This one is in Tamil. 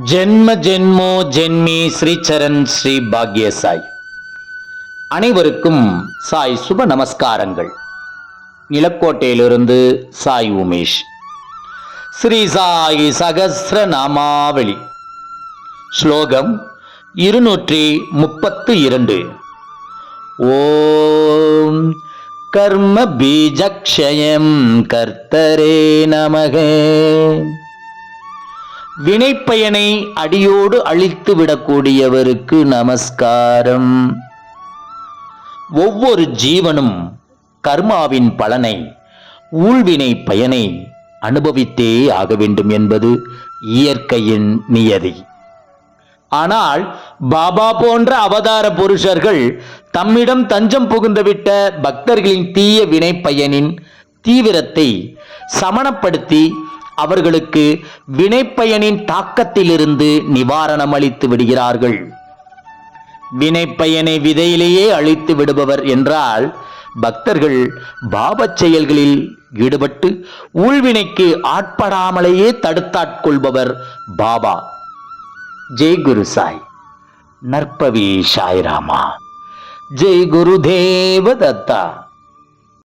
ஜென்ம ஜென்மோ ஜென்மி ஸ்ரீ சரண் ஸ்ரீ பாக்ய சாய் அனைவருக்கும் சாய் சுப நமஸ்காரங்கள். நிலக்கோட்டையிலிருந்து சாய் உமேஷ். ஸ்ரீ சாய் சகசிர நாமாவளி ஸ்லோகம் இருநூற்றி முப்பத்து இரண்டு. ஓம் கர்ம பீஜக்ஷயம் கர்த்தரே நமகே. வினைப்பயனை அடியோடு அழித்து விடக்கூடியவருக்கு நமஸ்காரம். ஒவ்வொரு ஜீவனும் கர்மாவின் பலனை ஊழ்வினை பயனை அனுபவித்தே ஆக வேண்டும் என்பது இயற்கையின் நியதி. ஆனால் பாபா போன்ற அவதார புருஷர்கள் தம்மிடம் தஞ்சம் புகுந்துவிட்ட பக்தர்களின் தீய வினை பயனின் தீவிரத்தை சமணப்படுத்தி அவர்களுக்கு வினைப்பயனின் தாக்கத்திலிருந்து நிவாரணம் அளித்து விடுகிறார்கள். வினைப்பயனை விதையிலேயே அழித்து விடுபவர் என்றால் பக்தர்கள் பாபச் செயல்களில் ஈடுபட்டு ஊழ்வினைக்கு ஆட்படாமலேயே தடுத்தாட்கொள்பவர் பாபா. ஜெய் குரு சாய். நற்பவி சாய்ராமா. ஜெய் குரு தேவ தத்தா